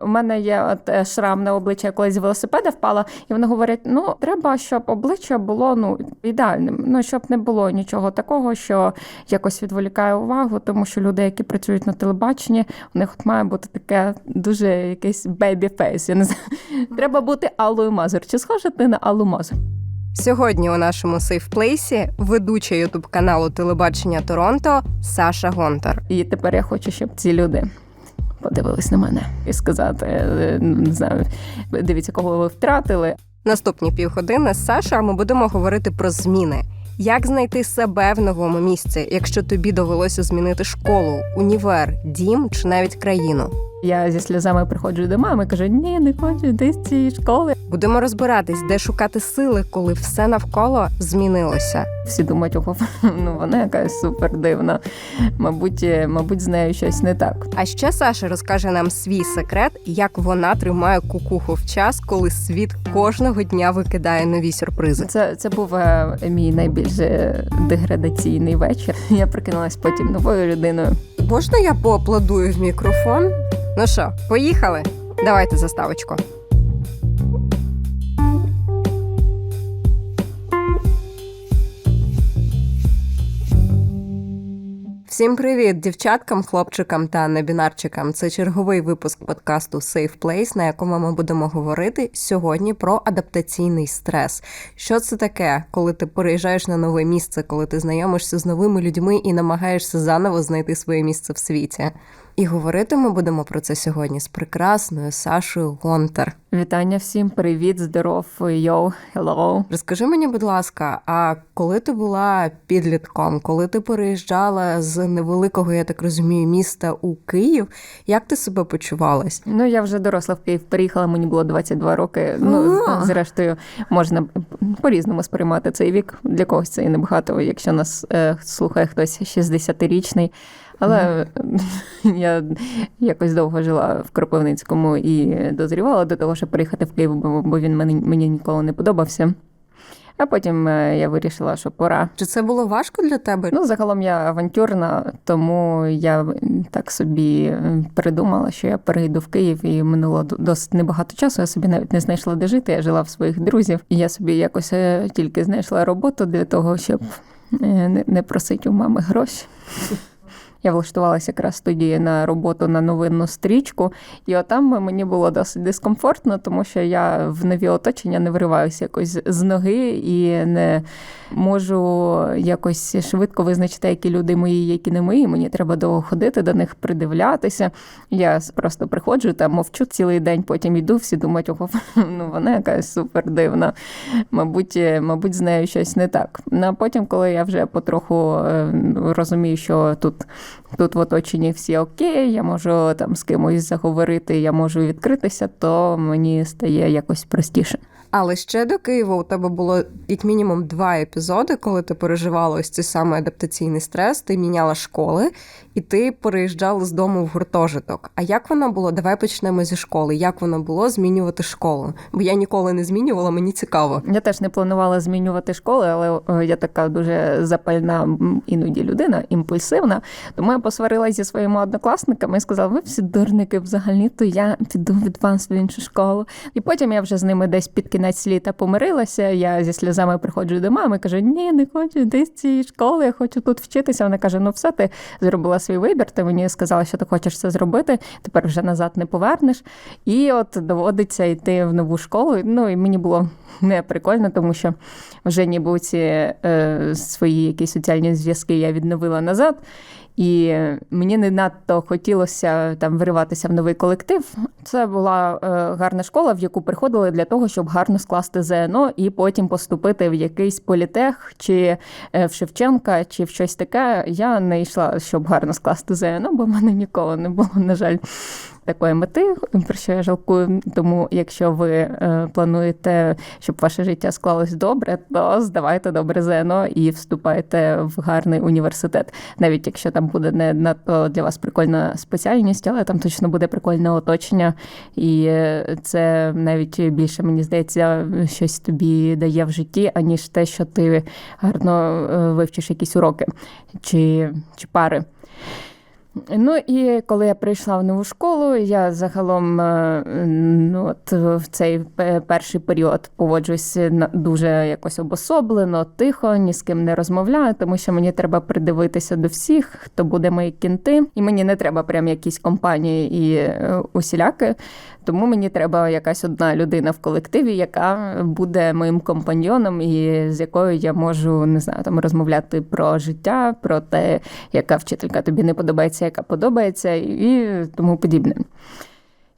У мене є от е, шрам на обличчя, я колись з велосипеда впала, і вони говорять: ну треба, щоб обличчя було ну ідеальним. Ну щоб не було нічого такого, що якось відволікає увагу, тому що люди, які працюють на телебаченні, у них от має бути таке дуже якийсь бейбі фейс. Я не знаю. Треба бути Аллою Мазур. Чи схожа ти на Аллу Мазур? Сьогодні у нашому сейфплейсі ведуча ютуб каналу телебачення Торонто Саша Гонтар. І тепер я хочу, щоб ці люди. Подивились на мене і сказати, е, не знаю, дивіться, кого ви втратили, Наступні півгодини з Сашою ми будемо говорити про зміни. Як знайти себе в новому місці, якщо тобі довелося змінити школу, універ, дім чи навіть країну? Я зі сльозами приходжу до мами, кажу: ні, не хочу йти з цієї школи. Будемо розбиратись, де шукати сили, коли все навколо змінилося. Всі думають, ого, ну вона якась супер дивна. Мабуть, е, мабуть, з нею щось не так. А ще Саша розкаже нам свій секрет, як вона тримає кукуху в час, коли світ кожного дня викидає нові сюрпризи. Це, це був е, мій найбільш е, деградаційний вечір. Я прикинулась потім новою людиною. Можна я поаплодую в мікрофон? Ну що, поїхали? Давайте заставочку. Всім привіт, дівчаткам, хлопчикам та небінарчикам. Це черговий випуск подкасту Safe Place, на якому ми будемо говорити сьогодні про адаптаційний стрес. Що це таке, коли ти переїжджаєш на нове місце, коли ти знайомишся з новими людьми і намагаєшся заново знайти своє місце в світі? І говорити ми будемо про це сьогодні з прекрасною Сашою Гонтар. Вітання всім, привіт, здоров, йоу, hello. Розкажи мені, будь ласка, а коли ти була підлітком, коли ти переїжджала з невеликого, я так розумію, міста у Київ, як ти себе почувалась? Ну я вже доросла в Київ, переїхала, мені було 22 роки. Ну А. зрештою, можна по-різному сприймати цей вік. Для когось це і небагато, якщо нас е, слухає хтось 60-річний. Але я якось довго жила в Кропивницькому і дозрівала до того, щоб приїхати в Київ, бо він мені, мені ніколи не подобався. А потім е, я вирішила, що пора. Чи це було важко для тебе? Ну, загалом я авантюрна, тому я так собі придумала, що я перейду в Київ і минуло досить небагато часу. Я собі навіть не знайшла де жити. Я жила в своїх друзів, і я собі якось е, тільки знайшла роботу для того, щоб е, не просити у мами гроші. Я влаштувалася якраз тоді на роботу на новинну стрічку, і отам мені було досить дискомфортно, тому що я в нові оточення не вириваюся якось з ноги і не можу якось швидко визначити, які люди мої, які не мої. Мені треба довго ходити до них, придивлятися. Я просто приходжу там, мовчу цілий день, потім йду, всі думають, ого, ну вона якась супер дивна. Мабуть, е, мабуть, з нею щось не так. Ну, а потім, коли я вже потроху е, розумію, що тут, тут в оточенні всі окей, я можу там з кимось заговорити, я можу відкритися, то мені стає якось простіше. Але ще до Києва у тебе було як мінімум два епізоди, коли ти переживала ось цей самий адаптаційний стрес, ти міняла школи, і ти переїжджала з дому в гуртожиток. А як воно було? Давай почнемо зі школи. Як воно було змінювати школу? Бо я ніколи не змінювала, мені цікаво. Я теж не планувала змінювати школи, але е, я така дуже запальна іноді людина, імпульсивна. Тому я посварилася зі своїми однокласниками і сказала: ви всі дурники взагалі, то я піду від вас в іншу школу. І потім я вже з ними десь під кінець літа помирилася. Я зі сльозами приходжу до мами, кажу: ні, не хочу з цієї школи, я хочу тут вчитися. Вона каже: ну все, ти зробила свій вибір. Ти мені сказала, що ти хочеш це зробити. Тепер вже назад не повернеш. І от доводиться йти в нову школу. Ну і мені було не прикольно, тому що вже ніби ці е, свої якісь соціальні зв'язки я відновила назад. І мені не надто хотілося там вириватися в новий колектив. Це була е, гарна школа, в яку приходили для того, щоб гарно скласти ЗНО і потім поступити в якийсь політех чи е, в Шевченка, чи в щось таке. Я не йшла, щоб гарно скласти ЗНО, бо в мене ніколи не було, на жаль, такої мети, про що я жалкую. Тому, якщо ви е, плануєте, щоб ваше життя склалось добре, то здавайте добре ЗНО і вступайте в гарний університет. Навіть якщо там буде не надто для вас прикольна спеціальність, але там точно буде прикольне оточення, і е, це навіть більше мені здається, щось тобі дає в житті, аніж те, що ти гарно е, вивчиш якісь уроки чи, чи пари. Ну і коли я прийшла в нову школу, я загалом е, ну, от в цей перший період поводжусь дуже якось обособлено, тихо, ні з ким не розмовляю, тому що мені треба придивитися до всіх, хто буде мої кінти, і мені не треба прям якісь компанії і е, усіляки. Тому мені треба якась одна людина в колективі, яка буде моїм компаньйоном, і з якою я можу не знаю, там розмовляти про життя, про те, яка вчителька тобі не подобається, яка подобається, і тому подібне.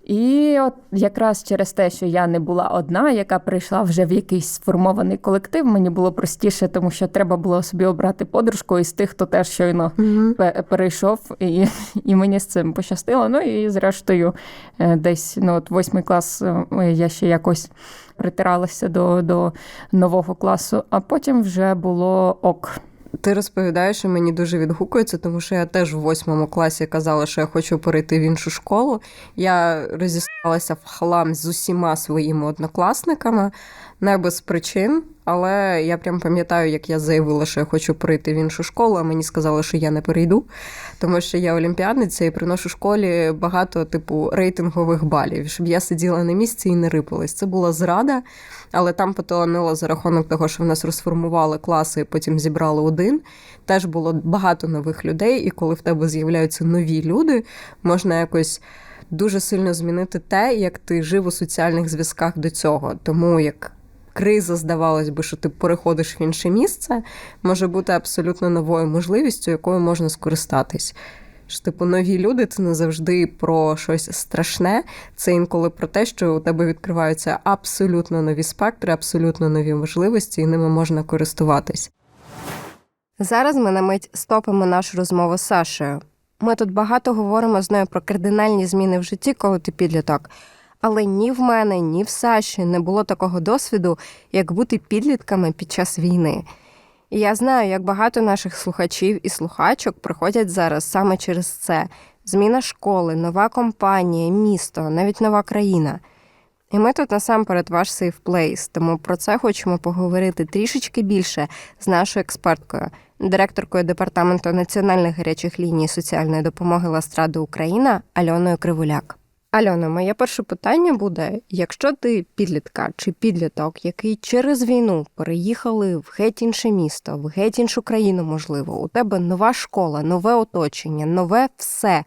І от якраз через те, що я не була одна, яка прийшла вже в якийсь сформований колектив, мені було простіше, тому що треба було собі обрати подружку із тих, хто теж щойно пе- перейшов, і, і мені з цим пощастило. Ну і зрештою, е, десь ну, от восьмий клас е, я ще якось притиралася до, до нового класу, а потім вже було ок. Ти розповідаєш, і мені дуже відгукується, тому що я теж в восьмому класі казала, що я хочу перейти в іншу школу. Я розіслалася в хлам з усіма своїми однокласниками, не без причин. Але я прям пам'ятаю, як я заявила, що я хочу перейти в іншу школу, а мені сказали, що я не перейду, тому що я олімпіадниця і приношу школі багато типу рейтингових балів, щоб я сиділа на місці і не рипалась. Це була зрада, але там поталанило за рахунок того, що в нас розформували класи, і потім зібрали один. Теж було багато нових людей, і коли в тебе з'являються нові люди, можна якось. Дуже сильно змінити те, як ти жив у соціальних зв'язках до цього. Тому як криза, здавалось би, що ти переходиш в інше місце, може бути абсолютно новою можливістю, якою можна скористатись. Що, типу, нові люди це не завжди про щось страшне, це інколи про те, що у тебе відкриваються абсолютно нові спектри, абсолютно нові можливості, і ними можна користуватись. Зараз ми на мить стопимо нашу розмову з Сашею. Ми тут багато говоримо з нею про кардинальні зміни в житті, коли ти підліток. Але ні в мене, ні в Саші не було такого досвіду, як бути підлітками під час війни. І я знаю, як багато наших слухачів і слухачок приходять зараз саме через це: зміна школи, нова компанія, місто, навіть нова країна. І ми тут насамперед ваш safe place, тому про це хочемо поговорити трішечки більше з нашою експерткою, директоркою департаменту національних гарячих ліній соціальної допомоги Ластради Україна Альоною Кривуляк. Альона, моє перше питання буде: якщо ти підлітка чи підліток, який через війну переїхали в геть інше місто, в геть іншу країну, можливо, у тебе нова школа, нове оточення, нове все.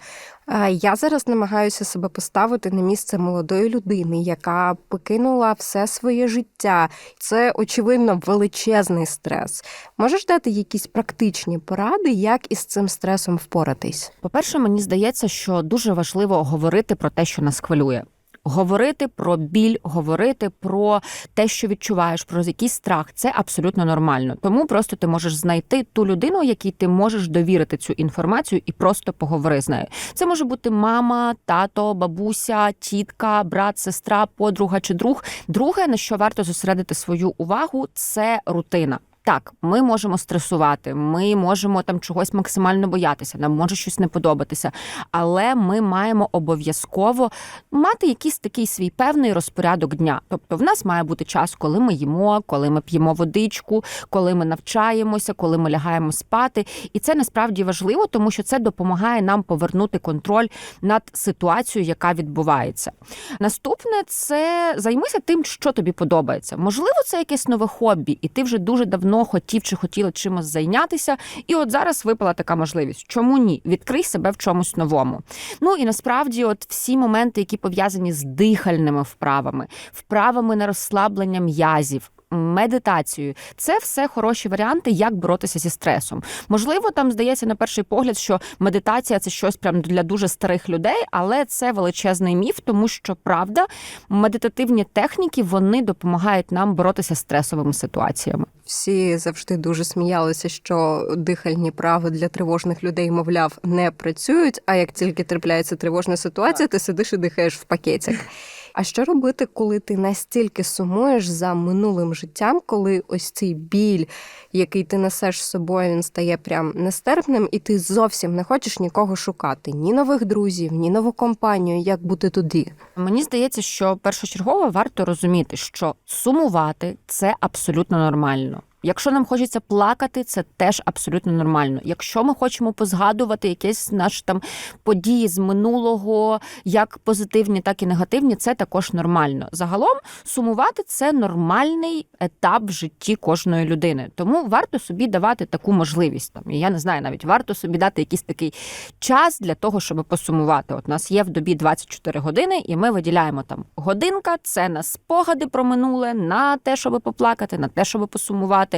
А Я зараз намагаюся себе поставити на місце молодої людини, яка покинула все своє життя. Це очевидно величезний стрес. Можеш дати якісь практичні поради, як із цим стресом впоратись? По-перше, мені здається, що дуже важливо говорити про те, що нас хвилює. Говорити про біль, говорити про те, що відчуваєш, про якийсь страх, це абсолютно нормально. Тому просто ти можеш знайти ту людину, якій ти можеш довірити цю інформацію, і просто поговори з нею. Це може бути мама, тато, бабуся, тітка, брат, сестра, подруга чи друг. Друге, на що варто зосередити свою увагу, це рутина. Так, ми можемо стресувати, ми можемо там чогось максимально боятися, нам може щось не подобатися, але ми маємо обов'язково мати якийсь такий свій певний розпорядок дня. Тобто, в нас має бути час, коли ми їмо, коли ми п'ємо водичку, коли ми навчаємося, коли ми лягаємо спати. І це насправді важливо, тому що це допомагає нам повернути контроль над ситуацією, яка відбувається. Наступне це займися тим, що тобі подобається. Можливо, це якесь нове хобі, і ти вже дуже давно хотів чи хотіла чимось зайнятися. І от зараз випала така можливість. Чому ні? Відкрий себе в чомусь новому. Ну і насправді, от всі моменти, які пов'язані з дихальними вправами, вправами на розслаблення м'язів. Медитацією це все хороші варіанти, як боротися зі стресом. Можливо, там здається на перший погляд, що медитація це щось прям для дуже старих людей, але це величезний міф, тому що правда, медитативні техніки вони допомагають нам боротися з стресовими ситуаціями. Всі завжди дуже сміялися, що дихальні прави для тривожних людей, мовляв, не працюють. А як тільки трапляється тривожна ситуація, ти сидиш і дихаєш в пакетик. А що робити, коли ти настільки сумуєш за минулим життям, коли ось цей біль, який ти несеш з собою, він стає прям нестерпним, і ти зовсім не хочеш нікого шукати, ні нових друзів, ні нову компанію, як бути туди. Мені здається, що першочергово варто розуміти, що сумувати це абсолютно нормально. Якщо нам хочеться плакати, це теж абсолютно нормально. Якщо ми хочемо позгадувати якісь наші там події з минулого, як позитивні, так і негативні, це також нормально. Загалом сумувати це нормальний етап в житті кожної людини. Тому варто собі давати таку можливість. Там я не знаю, навіть варто собі дати якийсь такий час для того, щоб посумувати. От у нас є в добі 24 години, і ми виділяємо там годинка. Це на спогади про минуле, на те, щоб поплакати, на те, щоб посумувати.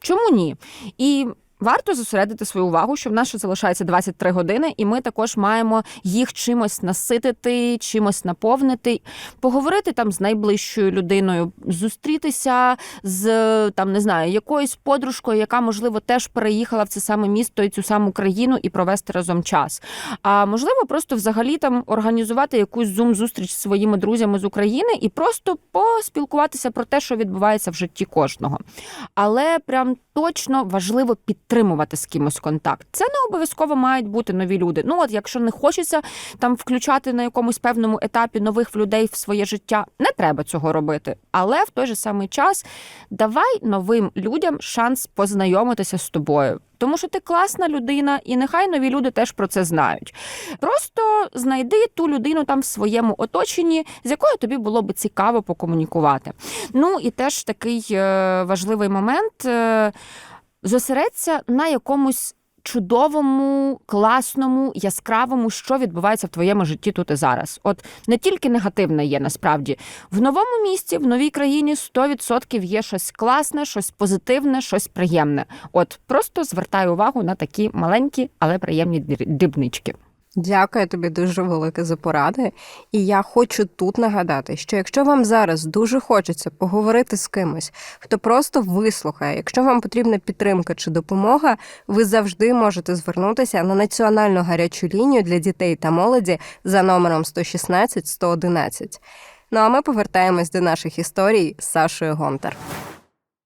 Чому ні? І Варто зосередити свою увагу, що в нас ще залишається 23 години, і ми також маємо їх чимось наситити, чимось наповнити, поговорити там з найближчою людиною, зустрітися з там не знаю, якоюсь подружкою, яка можливо теж переїхала в це саме місто і цю саму країну, і провести разом час. А можливо, просто взагалі там організувати якусь зум-зустріч зі своїми друзями з України і просто поспілкуватися про те, що відбувається в житті кожного. Але прям точно важливо підтримувати з кимось контакт. Це не обов'язково мають бути нові люди. Ну от якщо не хочеться там включати на якомусь певному етапі нових людей в своє життя, не треба цього робити. Але в той же самий час давай новим людям шанс познайомитися з тобою. Тому що ти класна людина, і нехай нові люди теж про це знають. Просто знайди ту людину там в своєму оточенні, з якою тобі було би цікаво покомунікувати. Ну і теж такий е, важливий момент. Зосередься на якомусь чудовому, класному, яскравому, що відбувається в твоєму житті тут і зараз. От не тільки негативне є насправді в новому місті, в новій країні 100% є щось класне, щось позитивне, щось приємне. От просто звертай увагу на такі маленькі, але приємні дрібнички. Дякую тобі дуже велике за поради. І я хочу тут нагадати, що якщо вам зараз дуже хочеться поговорити з кимось, хто просто вислухає, якщо вам потрібна підтримка чи допомога, ви завжди можете звернутися на національну гарячу лінію для дітей та молоді за номером 116 111. Ну а ми повертаємось до наших історій з Сашою Гонтар.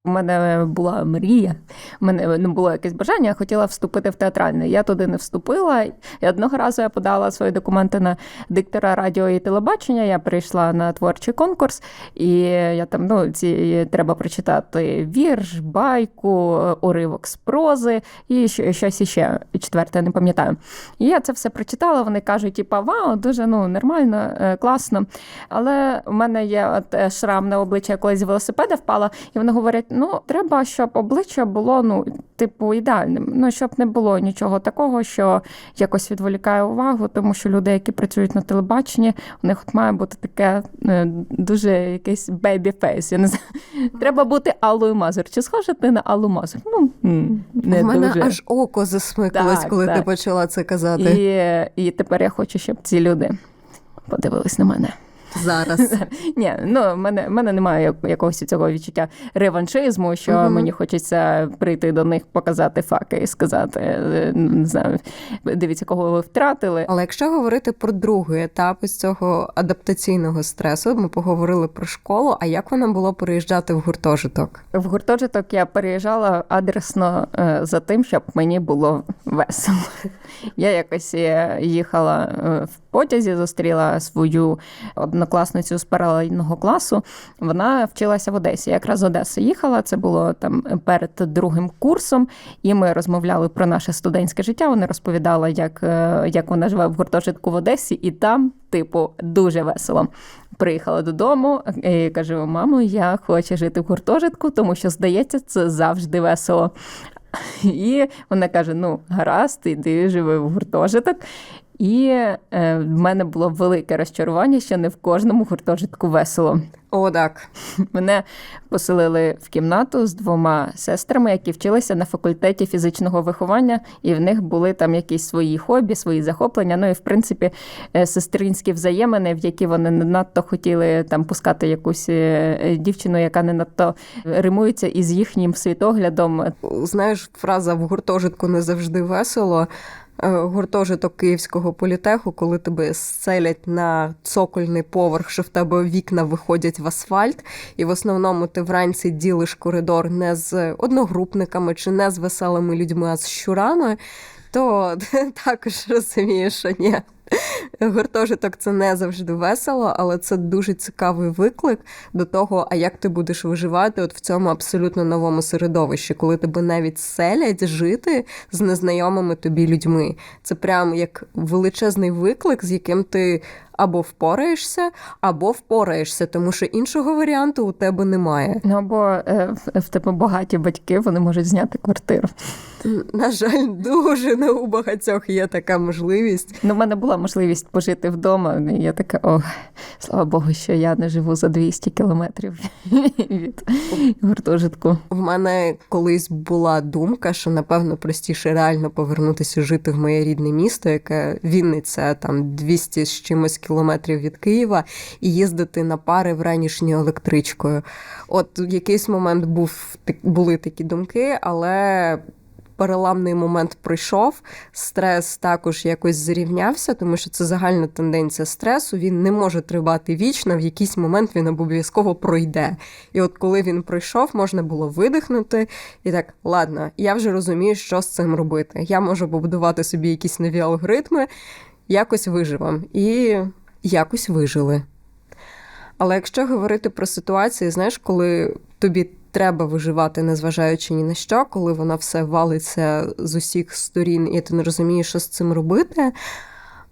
У мене була мрія, у мене не було якесь бажання, я хотіла вступити в театральне. Я туди не вступила. І одного разу я подала свої документи на диктора радіо і телебачення. Я прийшла на творчий конкурс, і я там ну ці треба прочитати вірш, байку, уривок з прози і щось іще четверте, не пам'ятаю. І я це все прочитала. Вони кажуть, типа, вау, дуже ну нормально, е, класно. Але у мене є от е, шрам на обличчя, я колись з велосипеда впала, і вони говорять: ну треба, щоб обличчя було ну, типу, ідеальним. Ну щоб не було нічого такого, що якось відволікає увагу, тому що люди, які працюють на телебаченні, у них от має бути таке е, дуже якийсь бейбі фейс. Я не знаю. Треба бути Аллою Мазур. Чи схожа ти на Аллу Мазур? Ну не У мене дуже. аж око засмикалось, Так, коли ти почала це казати. І, і тепер я хочу, щоб ці люди подивились на мене. Зараз. Ні, ну в мене, в мене немає якогось цього відчуття реваншизму, що Мгм. мені хочеться прийти до них, показати факи і сказати, е, не знаю, дивіться, кого ви втратили. Але якщо говорити про другий етап із цього адаптаційного стресу, ми поговорили про школу. А як воно було переїжджати в гуртожиток? В гуртожиток я переїжджала адресно е, за тим, щоб мені було весело. Я якось е, їхала в потязі, зустріла свою однокласницю з паралельного класу. Вона вчилася в Одесі. Якраз з Одеси їхала. Це було там перед другим курсом, і ми розмовляли про наше студентське життя. Вона розповідала, як, е, як вона живе в гуртожитку в Одесі, і там, типу, дуже весело. Приїхала додому і кажу: мамо, я хочу жити в гуртожитку, тому що здається, це завжди весело. І вона каже: Ну, гаразд, іди живи в гуртожиток. І е, в мене було велике розчарування, що не в кожному гуртожитку весело. О, так. Мене поселили в кімнату з двома сестрами, які вчилися на факультеті фізичного виховання, і в них були там якісь свої хобі, свої захоплення. Ну і в принципі е, сестринські взаємини, в які вони не надто хотіли там пускати якусь е, дівчину, яка не надто римується із їхнім світоглядом. Знаєш, фраза в гуртожитку не завжди весело. Е, Гуртожиток Київського політеху, коли тебе селять на цокольний поверх, що в тебе вікна виходять в асфальт, і в основному ти вранці ділиш коридор не з одногрупниками чи не з веселими людьми, а з щурами, то також розумієш, що ні, Гуртожиток це не завжди весело, але це дуже цікавий виклик до того, а як ти будеш виживати от в цьому абсолютно новому середовищі, коли тебе навіть селять жити з незнайомими тобі людьми. Це прям як величезний виклик, з яким ти або впораєшся, або впораєшся, тому що іншого варіанту у тебе немає. Ну або е, в, в тебе багаті батьки, вони можуть зняти квартиру. На жаль, дуже не у багатьох є така можливість. Ну, в мене була можливість пожити вдома. Я така, о, слава Богу, що я не живу за 200 кілометрів від гуртожитку. В мене колись була думка, що напевно простіше реально повернутися жити в моє рідне місто, яке Вінниця, там 200 з чимось кілометрів від Києва, і їздити на пари вранішньою електричкою. От в якийсь момент був були такі думки, але. Переламний момент пройшов, стрес також якось зрівнявся, тому що це загальна тенденція стресу. Він не може тривати вічно, в якийсь момент він обов'язково пройде. І от коли він пройшов, можна було видихнути і так, ладно, я вже розумію, що з цим робити. Я можу побудувати собі якісь нові алгоритми, якось виживам. І якось вижили. Але якщо говорити про ситуації, знаєш, коли тобі треба виживати, незважаючи ні на що, коли вона все валиться з усіх сторін, і ти не розумієш, що з цим робити.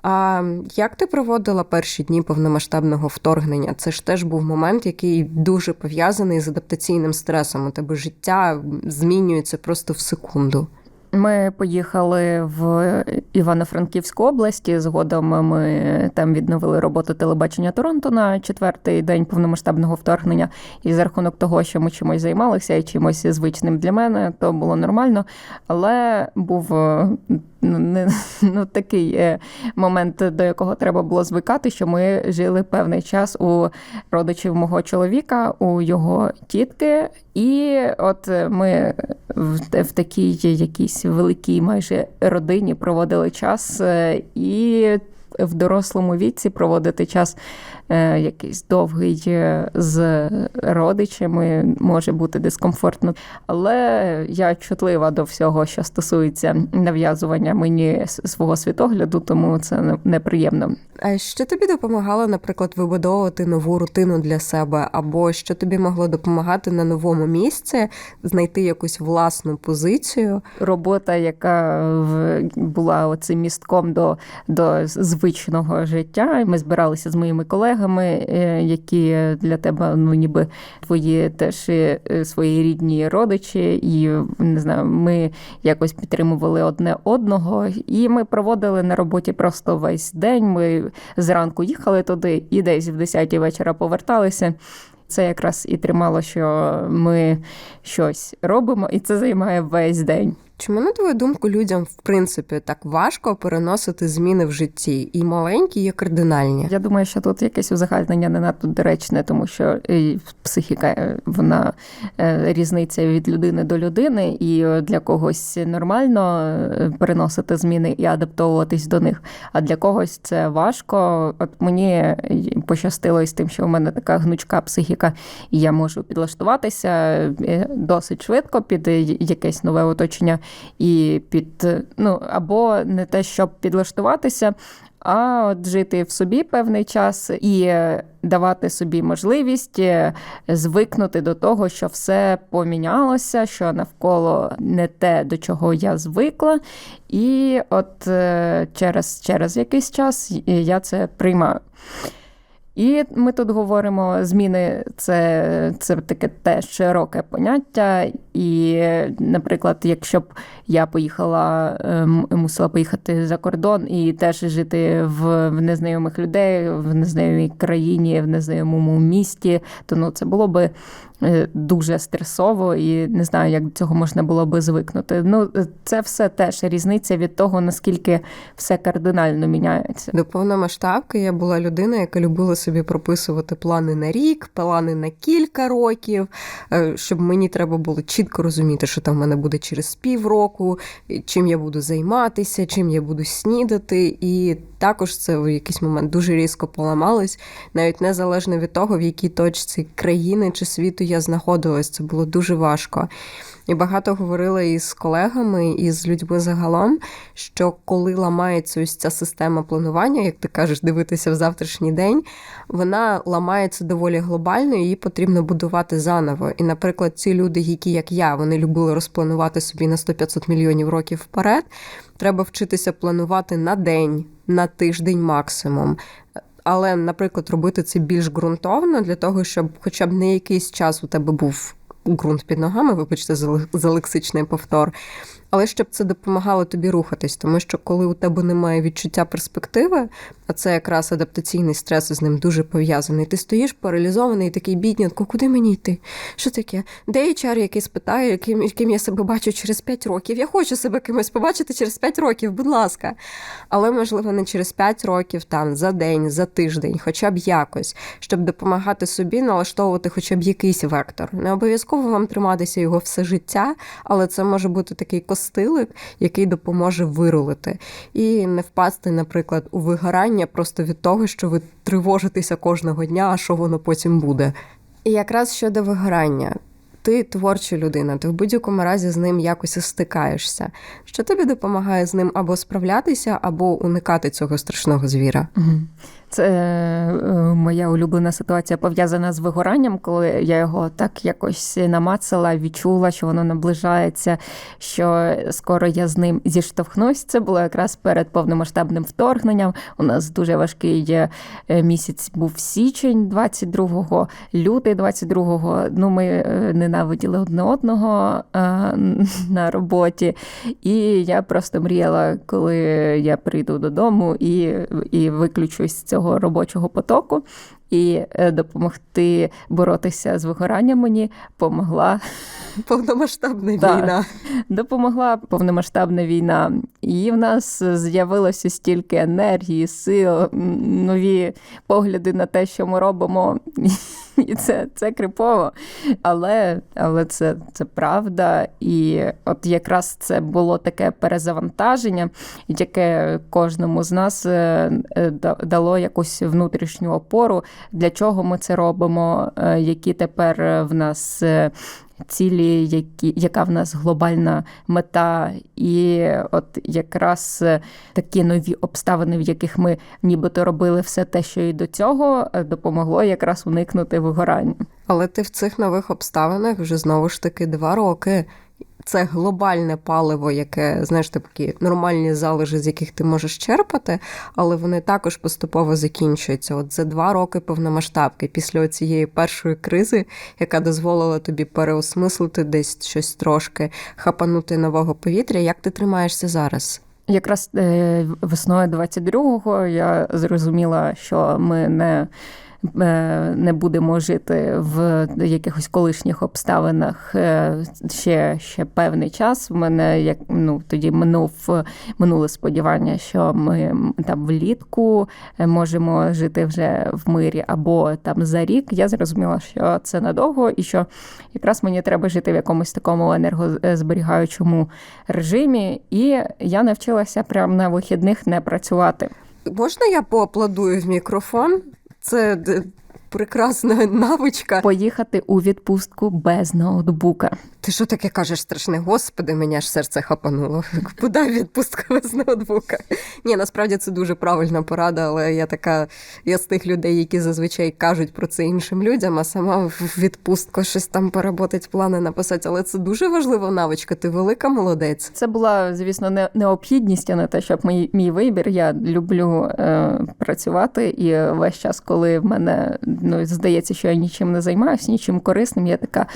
А як ти проводила перші дні повномасштабного вторгнення? Це ж теж був момент, який дуже пов'язаний з адаптаційним стресом. У тебе життя змінюється просто в секунду. Ми поїхали в Івано-Франківську область. Згодом ми там відновили роботу телебачення Торонто на четвертий день повномасштабного вторгнення. І за рахунок того, що ми чимось займалися і чимось звичним для мене, то було нормально. Але був е, ну, не, ну, такий е, момент, до якого треба було звикати, що ми жили певний час у родичів мого чоловіка, у його тітки, і от ми в, в такій якійсь великій майже родині проводили час е, і. В дорослому віці проводити час е, якийсь довгий е, з родичами може бути дискомфортно. Але я чутлива до всього, що стосується нав'язування мені свого світогляду, тому це неприємно. А що тобі допомагало, наприклад, вибудовувати нову рутину для себе, або що тобі могло допомагати на новому місці знайти якусь власну позицію? Робота, яка була оцим містком до, до звичного життя. Ми збиралися з моїми колегами, е, які для тебе ну ніби твої теж е, свої рідні родичі, і не знаю, ми якось підтримували одне одного, і ми проводили на роботі просто весь день. Ми зранку їхали туди і десь в 10 вечора поверталися. Це якраз і тримало, що ми щось робимо, і це займає весь день. Чому, на твою думку, людям в принципі так важко переносити зміни в житті, і маленькі, і кардинальні? Я думаю, що тут якесь узагальнення не надто доречне, тому що психіка вона е, різниця від людини до людини, і для когось нормально е, переносити зміни і адаптовуватись до них. А для когось це важко. От мені пощастило із тим, що у мене така гнучка психіка, і я можу підлаштуватися е, досить швидко під якесь нове оточення і під ну або не те, щоб підлаштуватися, а от жити в собі певний час і давати собі можливість звикнути до того, що все помінялося, що навколо не те, до чого я звикла. І от через, через якийсь час я це приймаю. І ми тут говоримо: зміни це це таке теж широке поняття. І, наприклад, якщо б я поїхала, мусила поїхати за кордон і теж жити в, в незнайомих людей, в незнайомій країні, в незнайомому місті, то ну це було би дуже стресово, і не знаю, як до цього можна було би звикнути. Ну, це все теж різниця від того, наскільки все кардинально міняється. До повномасштабки я була людина, яка любила собі прописувати плани на рік, плани на кілька років, е, щоб мені треба було чітко розуміти, що там в мене буде через півроку, чим я буду займатися, чим я буду снідати. І також це в якийсь момент дуже різко поламалось, навіть незалежно від того, в якій точці країни чи світу я знаходилась. Це було дуже важко. І багато говорила із колегами, і з людьми загалом, що коли ламається ось ця система планування, як ти кажеш, дивитися в завтрашній день, вона ламається доволі глобально, її потрібно будувати заново. І, наприклад, ці люди, які, як я, вони любили розпланувати собі на 100-500 мільйонів років вперед, треба вчитися планувати на день, на тиждень максимум. Але, наприклад, робити це більш ґрунтовно для того, щоб хоча б не якийсь час у тебе був ґрунт під ногами, вибачте за лексичний повтор, але щоб це допомагало тобі рухатись, тому що коли у тебе немає відчуття перспективи, а це якраз адаптаційний стрес з ним дуже пов'язаний. Ти стоїш паралізований, такий біднятко, куди мені йти? Що таке? Де HR, який спитає, яким, яким я себе бачу через 5 років? Я хочу себе кимось побачити через 5 років, будь ласка. Але можливо не через 5 років, там за день, за тиждень, хоча б якось, щоб допомагати собі налаштовувати хоча б якийсь вектор. Не обов'язково вам триматися його все життя, але це може бути такий костилик, який допоможе вирулити. І не впасти, наприклад, у вигорання просто від того, що ви тривожитеся кожного дня, а що воно потім буде. І якраз щодо вигорання. Ти творча людина, ти в будь-якому разі з ним якось стикаєшся. Що тобі допомагає з ним або справлятися, або уникати цього страшного звіра? Мгм. Це е, моя улюблена ситуація пов'язана з вигоранням, коли я його так якось намацала, відчула, що воно наближається, що скоро я з ним зіштовхнусь. Це було якраз перед повномасштабним вторгненням. У нас дуже важкий е, місяць був січень 22-го, лютий 22-го. Ну, ми е, ненавиділи одне одного е, на роботі. І я просто мріяла, коли я прийду додому і, і виключусь з цього робочого потоку. І е, допомогти боротися з вигоранням мені помогла Повномасштабна війна. допомогла повномасштабна війна. І в нас з'явилося стільки енергії, сил, нові погляди на те, що ми робимо. І це, це крипово. Але, але це, це правда. І от якраз це було таке перезавантаження, яке кожному з нас е, е, да- дало якусь внутрішню опору, для чого ми це робимо, е, які тепер е, в нас. е, Цілі, які, яка в нас глобальна мета, і от якраз такі нові обставини, в яких ми нібито робили все те, що і до цього, допомогло якраз уникнути вигорання. Але ти в цих нових обставинах вже знову ж таки два роки. Це глобальне паливо, яке знаєш, такі нормальні залежи, з яких ти можеш черпати, але вони також поступово закінчуються. От за два роки повномасштабки, після цієї першої кризи, яка дозволила тобі переосмислити десь щось трошки, хапанути нового повітря. Як ти тримаєшся зараз? Якраз е, весною 22-го я зрозуміла, що ми не, не будемо жити в якихось колишніх обставинах е, ще, ще певний час. В мене як ну тоді минув минуле сподівання, що ми там влітку е, можемо жити вже в мирі або там за рік. Я зрозуміла, що це надовго, і що якраз мені треба жити в якомусь такому енергозберігаючому режимі, і я навчилася прямо на вихідних не працювати. Можна я поаплодую в мікрофон? Це прекрасна навичка. Поїхати у відпустку без ноутбука. Ти що таке кажеш страшне? Господи, мене аж серце хапануло. Куди відпустка без ноутбука? Ні, насправді це дуже правильна порада, але я така, я з тих людей, які зазвичай кажуть про це іншим людям, а сама в відпустку щось там поработать, плани написати. Але це дуже важлива навичка. Ти велика молодець. Це була, звісно, не необхідність, а не те, щоб мій, мій вибір. Я люблю е, працювати, і весь час, коли в мене ну, здається, що я нічим не займаюся, нічим корисним, я така,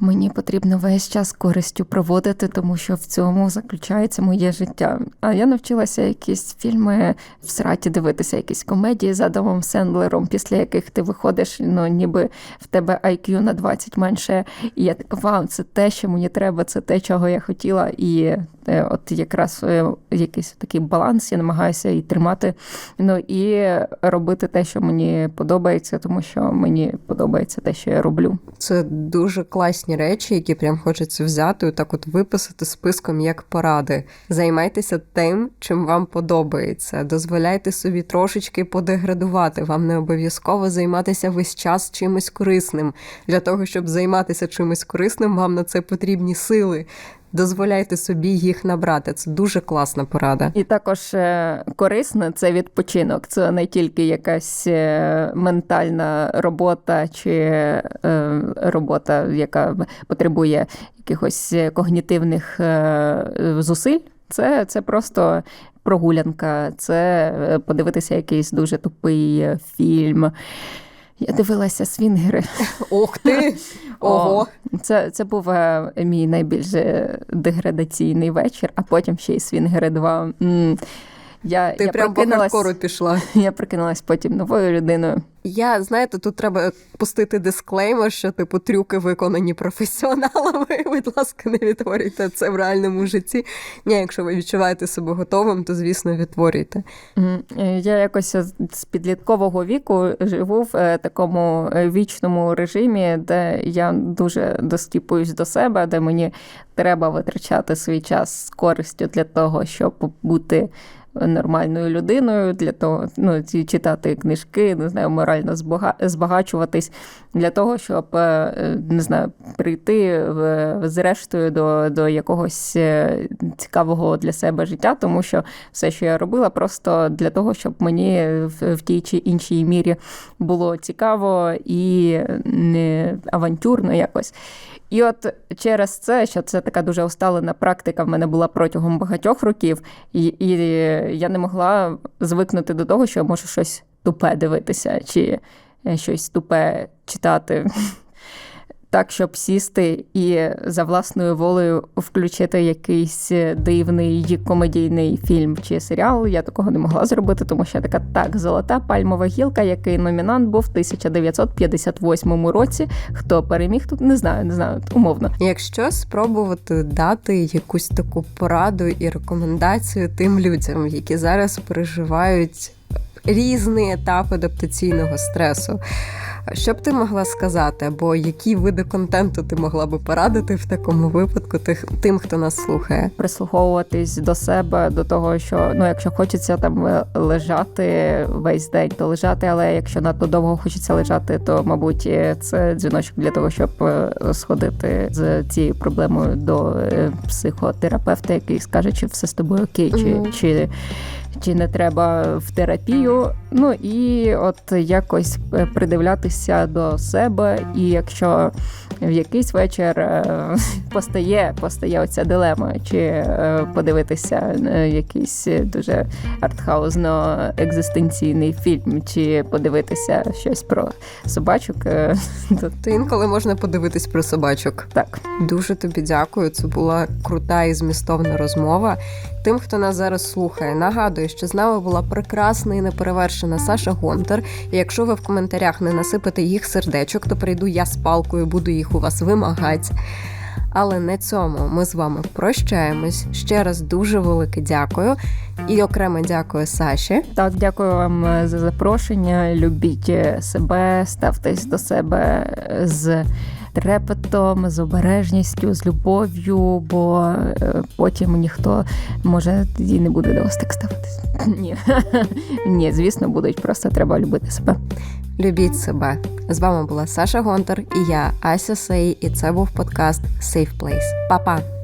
мені потрібно весь час користю проводити, тому що в цьому заключається моє життя. А я навчилася якісь фільми в сраті дивитися, якісь комедії з Адамом Сендлером, після яких ти виходиш, ну ніби в тебе IQ на 20 менше. І я така, вау, це те, що мені треба, це те, чого я хотіла. І от якраз е, якийсь такий баланс, я намагаюся і тримати. Ну і робити те, що мені подобається, тому що мені подобається те, що я роблю. Це дуже класні речі, які прям хочеться взяти і так от виписати списком як поради. Займайтеся тим, чим вам подобається. Дозволяйте собі трошечки подеградувати. Вам не обов'язково займатися весь час чимось корисним. Для того, щоб займатися чимось корисним, вам на це потрібні сили. Дозволяйте собі їх набрати. Це дуже класна порада. І також е, корисне це відпочинок. Це не тільки якась е, ментальна робота чи е, робота, яка потребує якихось когнітивних зусиль. Це, це просто прогулянка, це подивитися якийсь дуже тупий фільм. Я дивилася свінгери. Ох ти! Ого! Це, це був е, мій найбільш е, деградаційний вечір, а потім ще й свінгери 2. Я, Ти я прям по прокинулась, хардкору пішла. я прокинулась потім новою людиною. Я знаєте, тут треба пустити дисклеймер, що типу трюки виконані професіоналами. Будь ласка, не відтворюйте це в реальному житті. Ні, якщо ви відчуваєте себе готовим, то звісно відтворюйте. Е, Я якось з підліткового віку живу в е, такому е, вічному режимі, де я дуже доскіпуюсь до себе, де мені треба витрачати свій час з користю для того, щоб бути нормальною людиною, для того, ну, читати книжки, не знаю, морально збагачуватись, для того, щоб е, е, не знаю, прийти зрештою до, до якогось е, цікавого для себе життя, тому що все, що я робила, просто для того, щоб мені в, в тій чи іншій мірі було цікаво і не авантюрно якось. І от через це, що це така дуже усталена практика в мене була протягом багатьох років, і, і я не могла звикнути до того, що я можу щось тупе дивитися, чи е, щось тупе читати. Так, щоб сісти і за власною волею включити якийсь дивний комедійний фільм чи серіал. Я такого не могла зробити, тому що така так, золота пальмова гілка, який номінант був в 1958 році. Хто переміг тут? Не знаю, не знаю, умовно. Якщо спробувати дати якусь таку пораду і рекомендацію тим людям, які зараз переживають різний етап адаптаційного стресу. Що б ти могла сказати, або які види контенту ти могла би порадити в такому випадку тих, тим, хто нас слухає? прислуховуватись до себе, до того, що ну, якщо хочеться там е, лежати весь день, то лежати, але якщо надто довго хочеться лежати, то мабуть е, це дзвіночок для того, щоб е, сходити з цією проблемою до психотерапевта, який скаже, чи все з тобою окей, чи, Мгм. чи, чи не треба в терапію. Ну і от якось е, придивлятися до себе, і якщо в якийсь вечір е, постає, постає оця дилема, чи е, подивитися якийсь дуже артхаузно екзистенційний фільм, чи подивитися щось про собачок. То інколи можна подивитись про собачок. так. Дуже тобі дякую. Це була крута і змістовна розмова. Тим, хто нас зараз слухає, нагадую, що з нами була прекрасна і неперевершена Саша Гонтар. І якщо ви в коментарях не насипете їх сердечок, то прийду я з палкою, буду їх у вас вимагати. Але на цьому ми з вами прощаємось. Ще раз дуже велике дякую. І окремо дякую Саші. Так, дякую вам е, за запрошення. Любіть е, себе, ставтесь до себе е, з трепетом, з обережністю, з любов'ю, бо е, потім ніхто може і не буде до вас так ставитись. Ні, ні, звісно, будуть. Просто треба любити себе. Любіть себе. З вами була Саша Гонтар і я, Ася Сей, і це був подкаст Safe Place. Па-па!